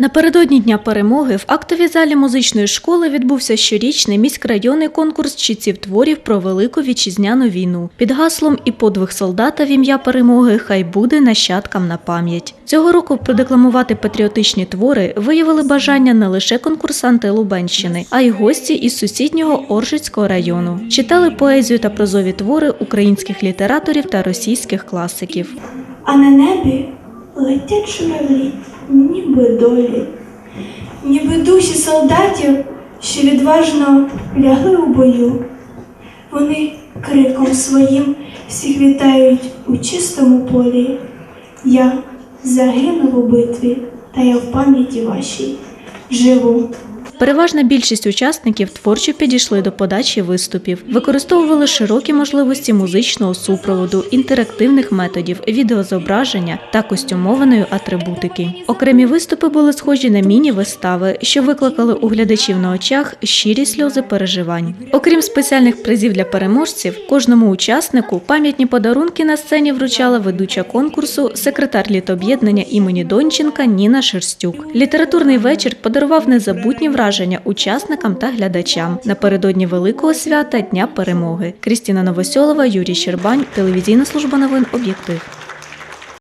Напередодні Дня перемоги в актовій залі музичної школи відбувся щорічний міськрайонний конкурс читців творів про велику вітчизняну війну під гаслом і подвиг солдата в ім'я перемоги хай буде нащадкам на пам'ять. Цього року продекламувати патріотичні твори виявили бажання не лише конкурсанти Лубенщини, а й гості із сусіднього Оржицького району. Читали поезію та прозові твори українських літераторів та російських класиків. А на небі летять журавлі, ніби долі, ніби душі солдатів, що відважно лягли у бою. Вони криком своїм всіх вітають у чистому полі. Я загинув у битві, та я в пам'яті вашій живу. Переважна більшість учасників творчо підійшли до подачі виступів, використовували широкі можливості музичного супроводу, інтерактивних методів, відеозображення та костюмованої атрибутики. Окремі виступи були схожі на міні-вистави, що викликали у глядачів на очах щирі сльози переживань. Окрім спеціальних призів для переможців, кожному учаснику пам'ятні подарунки на сцені вручала ведуча конкурсу, секретар літоб'єднання імені Донченка Ніна Шерстюк. Літературний вечір подарував незабутні враження учасникам та глядачам напередодні великого свята Дня перемоги. Крістіна Новосьолова, Юрій Щербань, телевізійна служба новин Об'єктив.